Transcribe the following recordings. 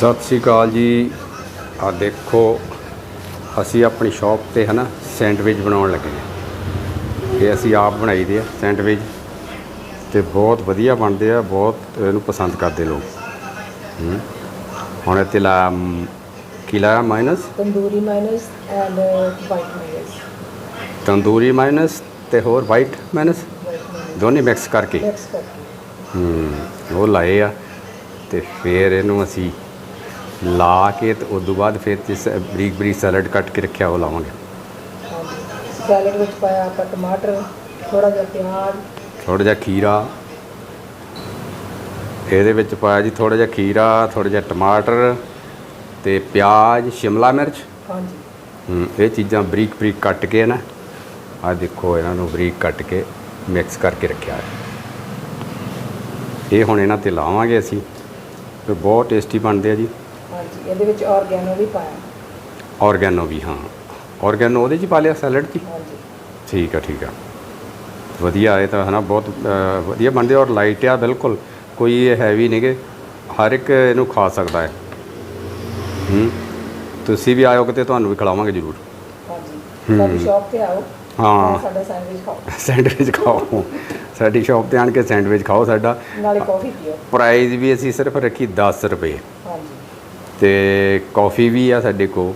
ਸਤਿ ਸ਼੍ਰੀ ਅਕਾਲ ਜੀ। ਆ ਦੇਖੋ ਅਸੀਂ ਆਪਣੀ ਸ਼ਾਪ ਤੇ ਹਨਾ ਸੈਂਡਵਿਚ ਬਣਾਉਣ ਲੱਗੇ ਹਾਂ। ਇਹ ਅਸੀਂ ਆਪ ਬਣਾਈ ਦੇ ਆ ਸੈਂਡਵਿਚ ਤੇ ਬਹੁਤ ਵਧੀਆ ਬਣਦੇ ਆ ਬਹੁਤ ਇਹਨੂੰ ਪਸੰਦ ਕਰਦੇ ਲੋਕ। ਹੁਣ ਇਹ ਤੇ ਲਾ ਮ, ਕੀ ਲਾਇਆ? Mayonnaise tandoori mayonnaise and white mayonnaise tandoori mayonnaise ਤੇ ਹੋਰ ਵਾਈਟ ਮਾਈਨਸ ਵਾਈਟ ਮਾਈਨਸ ਦੋਨੇ ਮਿਕਸ ਕਰਕੇ। ਮਿਕਸ ਕਰਕੇ। ਹੂੰ ਉਹ ਲਾਏ ਆ ਤੇ ਫਿਰ ਇਹਨੂੰ ਅਸੀਂ ਲਾ ਕੇ ਤੇ ਉਸ ਤੋਂ ਬਾਅਦ ਫਿਰ ਜਿਸ ਬਰੀਕ ਬਰੀਕ ਸੈਲਡ ਕੱਟ ਕੇ ਰੱਖਿਆ ਉਹ ਲਾਵਾਂਗੇ। ਸੈਲਡ ਵਿੱਚ ਪਾਇਆ ਆਪਾਂ ਟਮਾਟਰ ਥੋੜਾ ਜਿਹਾ ਪਿਆਜ਼। ਥੋੜਾ ਜਿਹਾ ਖੀਰਾ। ਇਹਦੇ ਵਿੱਚ ਪਾਇਆ ਜੀ ਥੋੜਾ ਜਿਹਾ ਖੀਰਾ ਥੋੜਾ ਜਿਹਾ ਟਮਾਟਰ ਤੇ ਪਿਆਜ਼ ਸ਼ਿਮਲਾ ਮਿਰਚ। ਹਾਂਜੀ। ਹੂੰ, ਇਹ ਚੀਜ਼ਾਂ ਬਰੀਕ ਬਰੀਕ ਕੱਟ ਕੇ ਨਾ ਆ ਦੇਖੋ ਇਹਨਾਂ ਨੂੰ ਬਰੀਕ ਕੱਟ ਕੇ ਮਿਕਸ ਕਰਕੇ ਰੱਖਿਆ ਹੈ। ਇਹ ਹੁਣ ਇਹਨਾਂ ਤੇ ਲਾਵਾਂਗੇ ਅਸੀਂ ਤੇ ਬਹੁਤ ਟੇਸਟੀ ਬਣਦੇ ਆ ਜੀ। ਹਾਂਜੀ ਇਹਦੇ ਵਿੱਚ ਆਰਗੈਨੋ ਵੀ ਪਾਇਆ। ਆਰਗੈਨੋ ਵੀ ਹਾਂ। ਆਰਗੈਨੋ ਉਹਦੇ ਚ ਹੀ ਪਾ ਲਿਆ ਸੈਲਡ 'ਚ ਹੀ? ਹਾਂਜੀ। ਠੀਕ ਆ ਠੀਕ ਆ। ਵਧੀਆ ਇਹ ਤਾਂ ਹਨਾ ਬਹੁਤ ਵਧੀਆ ਬਣਦੇ ਔਰ ਲਾਈਟ ਆ ਬਿਲਕੁਲ। ਕੋਈ ਇਹ ਹੈਵੀ ਨਹੀਂਗੇ ਹਰ ਇੱਕ ਇਹਨੂੰ ਖਾ ਸਕਦਾ ਹੈ ਹੂੰ। ਤੁਸੀਂ ਵੀ ਆਇਓ ਕਿਤੇ ਤੁਹਾਨੂੰ ਵੀ ਖਿਲਾਵਾਂਗੇ ਜ਼ਰੂਰ। ਹਾਂਜੀ। ਸਾਡੀ ਸ਼ਾਪ ਤੇ ਆਓ। ਹਾਂ। ਸਾਡਾ ਸੈਂਡਵਿਚ ਖਾਓ। ਸੈਂਡਵਿਚ ਖਾਓ। ਸਾਡੀ ਸ਼ਾਪ ਤੇ ਆਣ ਕੇ ਸੈਂਡਵਿਚ ਖਾਓ ਸਾਡਾ। ਨਾਲੇ ਕਾਫੀ ਪੀਓ। ਪ੍ਰਾਈਸ ਵੀ ਅਸੀਂ ਸਿਰਫ ਰੱਖੀ 10 ਰੁਪਏ। ਹਾਂਜੀ। ਤੇ ਕਾਫੀ ਵੀ ਆ ਸਾਡੇ ਕੋਲ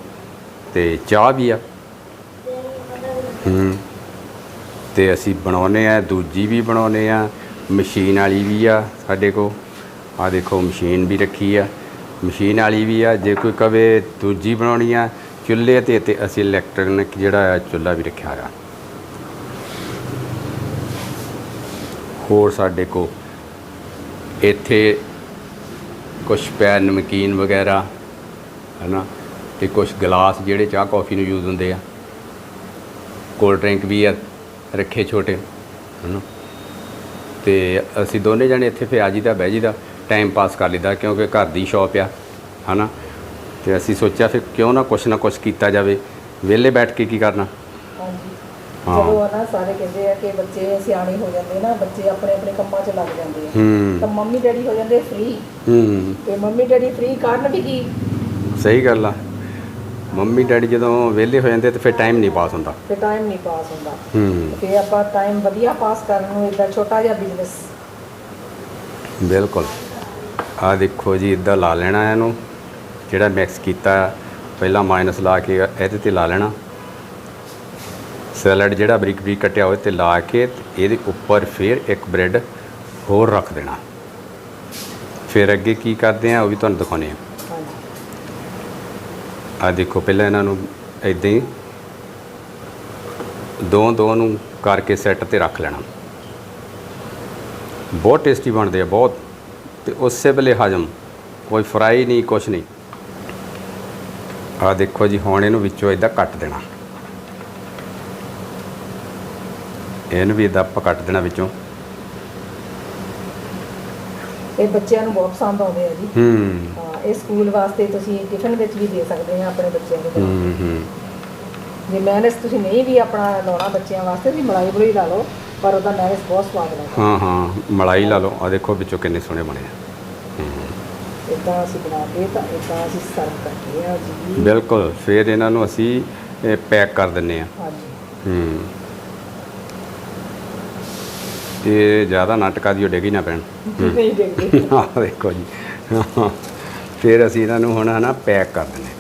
ਤੇ ਚਾਹ ਵੀ ਆ। ਹੂੰ। ਤੇ ਅਸੀਂ ਬਣਾਉਨੇ ਆ, ਦੂਜੀ ਵੀ ਬਣਾਉਨੇ ਆ, ਮਸ਼ੀਨ ਵਾਲੀ ਵੀ ਆ ਸਾਡੇ ਕੋਲ। ਆ ਦੇਖੋ, ਮਸ਼ੀਨ ਵੀ ਰੱਖੀ ਆ। ਮਸ਼ੀਨ ਵਾਲੀ ਵੀ ਆ, ਜੇ ਕੋਈ ਕਵੇ ਦੂਜੀ ਬਣਾਉਣੀ ਆ, ਚੁੱਲ੍ਹੇ ਤੇ ਤੇ ਅਸੀਂ ਇਲੈਕਟ੍ਰੋਨਿਕ ਜਿਹੜਾ ਆ ਚੁੱਲ੍ਹਾ ਵੀ ਰੱਖਿਆ ਆ ਹੋਰ ਸਾਡੇ ਕੋ ਇੱਥੇ ਕੁਝ ਪਿਆ ਨਮਕੀਨ ਵਗੈਰਾ ਹਨਾ? ਤੇ ਕੁਝ ਗਲਾਸ ਜਿਹੜੇ ਚਾਹ ਕੌਫੀ ਨੂੰ ਯੂਜ਼ ਹੁੰਦੇ ਆ। ਕੋਲਡ ਡਰਿੰਕ ਵੀ ਆ ਰੱਖੇ ਛੋਟੇ ਹਨਾ? ਤੇ ਅਸੀਂ ਦੋਨੇ ਜਣੇ ਇੱਥੇ ਫਿਰ ਆ ਜੀਦਾ ਬਹਿ ਜੀਦਾ ਟਾਈਮ ਪਾਸ ਕਰ ਲਈਦਾ ਕਿਉਂਕਿ ਘਰ ਦੀ ਸ਼ਾਪ ਆ ਹਨਾ? ਤੇ ਅਸੀਂ ਸੋਚਿਆ ਫਿਰ ਕਿਉਂ ਨਾ ਕੁਛ ਨਾ ਕੁਛ ਕੀਤਾ ਜਾਵੇ। ਵਿਹਲੇ ਬੈਠ ਕੇ ਕੀ ਕਰਨਾ? ਹਾਂ। ਜਦੋਂ ਨਾ ਸਾਰੇ ਕਹਿੰਦੇ ਆ ਕਿ ਬੱਚੇ ਸਿਆਣੇ ਹੋ ਜਾਂਦੇ ਨਾ ਬੱਚੇ ਆਪਣੇ ਆਪਣੇ ਕੰਮਾਂ 'ਚ ਲੱਗ ਜਾਂਦੇ ਆ। ਤਾਂ ਮੰਮੀ ਡੈਡੀ ਹੋ ਜਾਂਦੇ ਫ੍ਰੀ ਹੂੰ। ਤੇ ਮੰਮੀ ਡੈਡੀ ਫ੍ਰੀ ਕਾਰਨ ਵੀ ਕੀ? ਸਹੀ ਗੱਲ ਆ। ਮੰਮੀ ਡੈਡੀ ਜਦੋਂ ਵਿਹਲੇ ਹੋ ਜਾਂਦੇ ਤੇ ਫਿਰ ਟਾਈਮ ਨਹੀਂ ਪਾਸ ਹੁੰਦਾ। ਤੇ ਟਾਈਮ ਨਹੀਂ ਪਾਸ ਹੁੰਦਾ। ਹੂੰ। ਤੇ ਆਪਾਂ ਟਾਈਮ ਵਧੀਆ ਪਾਸ ਕਰਨ ਨੂੰ ਇਦਾਂ ਛੋਟਾ ਜਿਹਾ ਬਿਜ਼ਨਸ ਬਿਲਕੁਲ। ਆ ਦੇਖੋ ਜੀ ਇਦਾਂ ਲਾ ਲੈਣਾ ਇਹਨੂੰ ਜਿਹੜਾ ਮਿਕਸ ਕੀਤਾ। ਪਹਿਲਾਂ ਮਾਈਨਸ ਲਾ ਕੇ ਇਹਦੇ ਤੇ ਲਾ ਲੈਣਾ। ਸੈਲਡ ਜਿਹੜਾ ਬਰੀਕ ਬਰੀਕ ਕੱਟਿਆ ਹੋਇਆ ਤੇ ਲਾ ਕੇ ਇਹਦੇ ਉੱਪਰ ਫਿਰ ਇੱਕ ਬ੍ਰੈਡ ਹੋਰ ਰੱਖ ਦੇਣਾ। ਫਿਰ ਅੱਗੇ ਕੀ ਕਰਦੇ ਆ ਉਹ ਵੀ ਤੁਹਾਨੂੰ ਦਿਖਾਉਂਦੇ ਆ। ਆ ਦੇਖੋ ਪਹਿਲਾਂ ਇਹਨਾਂ ਨੂੰ ਇਦਾਂ ਹੀ ਦੋ ਦੋ ਨੂੰ ਕਰਕੇ ਸੈੱਟ ਤੇ ਰੱਖ ਲੈਣਾ। ਬਹੁਤ ਟੇਸਟੀ ਬਣਦੇ ਆ ਬਹੁਤ। ਤੇ ਉਸੇ ਵੇਲੇ ਹਜਮ ਕੋਈ ਫਰਾਈ ਨਹੀਂ ਕੁਛ ਨਹੀਂ। ਆ ਦੇਖੋ ਜੀ ਹੁਣ ਇਹਨੂੰ ਵਿੱਚੋਂ ਇਦਾਂ ਕੱਟ ਦੇਣਾ। ਇਹਨੂੰ ਵੀ ਇਦਾਂ ਆਪਾਂ ਕੱਟ ਦੇਣਾ ਵਿੱਚੋਂ। ਇਹ ਬੱਚਿਆਂ ਨੂੰ ਬਹੁਤ ਪਸੰਦ ਆਉਂਦੇ ਆ ਜੀ। ਹੂੰ। ਇਹ ਸਕੂਲ ਵਾਸਤੇ ਤੁਸੀਂ ਟਿਫਨ ਵਿੱਚ ਵੀ ਦੇ ਸਕਦੇ ਆ ਆਪਣੇ ਬੱਚਿਆਂ ਨੂੰ ਹੂੰ ਹੂੰ। ਜੇ ਮੈਨੇਸ ਤੁਸੀਂ ਨਹੀਂ ਵੀ ਆਪਣਾ ਲਾਉਣਾ ਬੱਚਿਆਂ ਵਾਸਤੇ ਵੀ ਮਲਾਈ ਬੜੀ ਲਾ ਲਓ ਪਰ ਉਹਦਾ ਮੈਨੇਸ ਬਹੁਤ ਸਵਾਦ ਲੱਗਦਾ। ਹਾਂ ਹਾਂ ਮਲਾਈ ਲਾ ਲਓ। ਆ ਦੇਖੋ ਵਿੱਚੋਂ ਕਿੰਨੇ ਸੋਹਣੇ ਬਣੇ ਆ। ਹੂੰ ਇਦਾਂ ਅਸੀਂ ਬਣਾ ਕੇ ਤਾਂ ਇਦਾਂ ਅਸੀਂ ਸਰਵ ਕਰਦੇ ਆ ਜੀ। ਬਿਲਕੁਲ ਫਿਰ ਇਹਨਾਂ ਨੂੰ ਅਸੀਂ ਪੈਕ ਕਰ ਦਿੰਨੇ ਆ। ਹਾਂਜੀ। ਹੂੰ। ਇਹ ਜ਼ਿਆਦਾ ਨਾਟਕਾ ਦੀ ਡੇਗੀ ਨਾ ਪੈਣ। ਨਹੀਂ ਦੇਖਦੇ ਆਹ ਦੇਖੋ ਜੀ। ਫਿਰ ਅਸੀਂ ਇਹਨਾਂ ਨੂੰ ਹੁਣ ਹਨਾ ਪੈਕ ਕਰ ਦਿੰਦੇ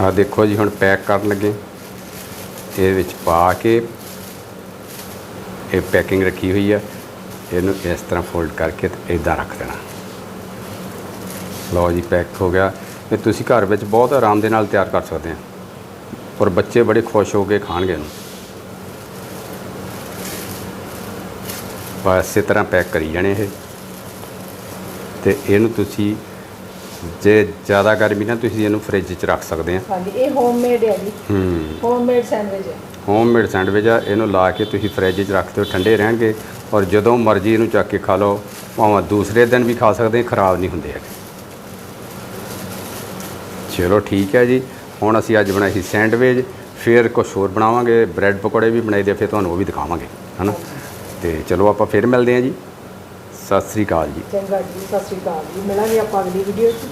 ਆ ਦੇਖੋ ਜੀ, ਹੁਣ ਪੈਕ ਕਰਨ ਲੱਗੇ। ਇਹ ਵਿੱਚ ਪਾ ਕੇ ਇਹ ਪੈਕਿੰਗ ਰੱਖੀ ਹੋਈ ਆ। ਇਹਨੂੰ ਇਸ ਤਰ੍ਹਾਂ ਫੋਲਡ ਕਰਕੇ ਤੇ ਇਦਾਂ ਰੱਖ ਦੇਣਾ। ਲਓ ਜੀ, ਪੈਕ ਹੋ ਗਿਆ। ਇਹ ਤੁਸੀਂ ਘਰ ਵਿੱਚ ਬਹੁਤ ਆਰਾਮ ਦੇ ਨਾਲ ਤਿਆਰ ਕਰ ਸਕਦੇ ਆ। ਔਰ ਬੱਚੇ ਬੜੇ ਖੁਸ਼ ਹੋ ਕੇ ਖਾਣਗੇ ਇਹਨੂੰ। ਬਸ ਇਸੇ ਤਰ੍ਹਾਂ ਪੈਕ ਕਰੀ ਜਾਣੇ ਇਹ। ਤੇ ਇਹਨੂੰ ਤੁਸੀਂ ਜੇ ਜ਼ਿਆਦਾ ਗਰਮੀ ਨਾ ਤੁਸੀਂ ਇਹਨੂੰ ਫ੍ਰਿਜ 'ਚ ਰੱਖ ਸਕਦੇ ਆ। ਹਾਂਜੀ ਇਹ ਹੋਮਮੇਡ ਹੈ ਜੀ। ਹੂੰ। ਹੋਮਮੇਡ ਸੈਂਡਵਿਚ ਹੈ ਹੋਮਮੇਡ ਸੈਂਡਵਿਚ ਆ ਇਹਨੂੰ ਲਾ ਕੇ ਤੁਸੀਂ ਫ੍ਰਿਜ 'ਚ ਰੱਖ ਦਿਓ ਠੰਡੇ ਰਹਿਣਗੇ ਔਰ ਜਦੋਂ ਮਰਜ਼ੀ ਇਹਨੂੰ ਚੱਕ ਕੇ ਖਾ ਲਓ ਭਾਵੇਂ ਦੂਸਰੇ ਦਿਨ ਵੀ ਖਾ ਸਕਦੇ ਖਰਾਬ ਨਹੀਂ ਹੁੰਦੇ ਹੈਗੇ। ਚਲੋ ਠੀਕ ਹੈ ਜੀ ਹੁਣ ਅਸੀਂ ਅੱਜ ਬਣਾਈ ਸੀ ਸੈਂਡਵਿਚ ਫਿਰ ਕੁਝ ਹੋਰ ਬਣਾਵਾਂਗੇ ਬ੍ਰੈਡ ਪਕੌੜੇ ਵੀ ਬਣਾਈ ਦੇ ਫਿਰ ਤੁਹਾਨੂੰ ਉਹ ਵੀ ਦਿਖਾਵਾਂਗੇ ਹਨਾ? ਤੇ ਚਲੋ ਆਪਾਂ ਫਿਰ ਮਿਲਦੇ ਹਾਂ ਜੀ। ਸਤਿ ਸ੍ਰੀ ਅਕਾਲ ਜੀ। ਚੰਗਾ ਜੀ, ਸਤਿ ਸ਼੍ਰੀ ਅਕਾਲ ਜੀ। ਮਿਲਾਂਗੇ ਆਪਾਂ ਅਗਲੀ ਵੀਡੀਓ 'ਚ।